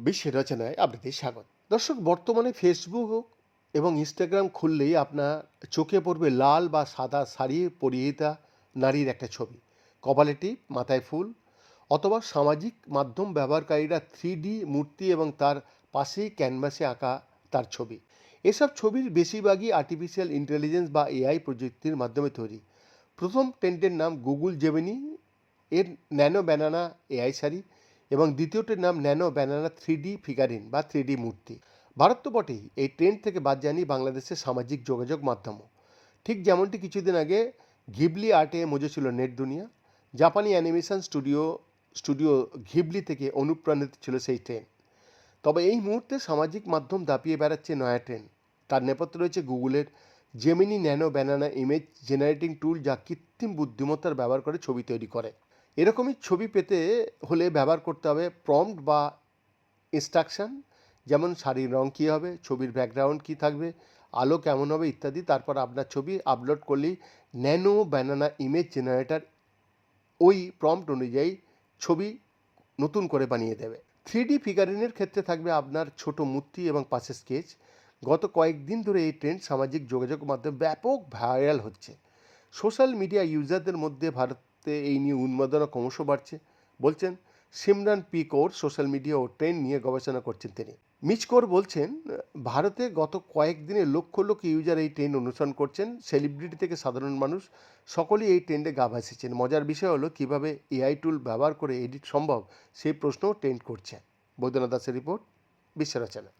বিশ্বের রচনায় আপনাদের স্বাগত। দর্শক, বর্তমানে ফেসবুক এবং ইনস্টাগ্রাম খুললেই আপনার চোখে পড়বে লাল বা সাদা শাড়ি পরিহিতা নারীর একটা ছবি। কপালে টিপ, মাথায় ফুল অথবা সামাজিক মাধ্যম ব্যবহারকারীরা থ্রি মূর্তি এবং তার পাশেই ক্যানভাসে আঁকা তার ছবি। এসব ছবির বেশিরভাগই আর্টিফিশিয়াল ইন্টেলিজেন্স বা এআই প্রযুক্তির মাধ্যমে তৈরি। প্রথম টেন্টের নাম গুগল জেমিনি, এর ন্যানো ব্যানানা এআই শাড়ি এবং দ্বিতীয়টির নাম nano banana three D figurine বা থ্রি ডি মূর্তি। ভারত তো বটেই এই ট্রেন্ড থেকে বাদ যায়নি বাংলাদেশের সামাজিক যোগাযোগ মাধ্যমও। ঠিক যেমনটি কিছুদিন আগে ঘিবলি আর্টে মজে ছিল নেট দুনিয়া, জাপানি অ্যানিমেশন স্টুডিও স্টুডিও ঘিবলি থেকে অনুপ্রাণিত ছিল সেই ট্রেন তবে এই মুহূর্তে সামাজিক মাধ্যম দাপিয়ে বেড়াচ্ছে নয়া ট্রেন তার নেপথ্যে রয়েছে গুগলের Gemini nano banana image generating tool যা কৃত্রিম বুদ্ধিমত্তার ব্যবহার করে ছবি তৈরি করে। এরকমই ছবি পেতে হলে ব্যবহার করতে হবে প্রম্পট বা ইনস্ট্রাকশন যেমন শাড়ির রং কী হবে, ছবির ব্যাকগ্রাউন্ড কী থাকবে, আলো কেমন হবে ইত্যাদি। তারপর আপনার ছবি আপলোড করলেই ন্যানো ব্যানানা ইমেজ জেনারেটার ওই প্রম্পট অনুযায়ী ছবি নতুন করে বানিয়ে দেবে। থ্রি ডি ফিগারিনের ক্ষেত্রে থাকবে আপনার ছোট মূর্তি এবং পাশে স্কেচ গত কয়েকদিন ধরে এই ট্রেন্ড সামাজিক যোগাযোগ মাধ্যমে ব্যাপক ভাইরাল হচ্ছে। সোশ্যাল মিডিয়া ইউজারদের মধ্যে ভারতে এই নিয়ে উন্মাদনা ক্রমশ বাড়ছে, বলছেন Simran P Kaur social media ও ট্রেন্ড নিয়ে গবেষণা করছেন তিনি। মিচ কৌর বলছেন, ভারতে গত কয়েকদিনে লক্ষ লক্ষ ইউজার এই ট্রেন্ড অনুসরণ করছেন সেলিব্রিটি থেকে সাধারণ মানুষ সকলেই এই ট্রেন্ডে গা ভাসিয়েছেন। মজার বিষয় হলো কীভাবে এআই টুল ব্যবহার করে এডিট সম্ভব, সেই প্রশ্নও ট্রেন্ড করছে। বৈদ্যনাথ দাসের রিপোর্ট বিশ্ব রচনা।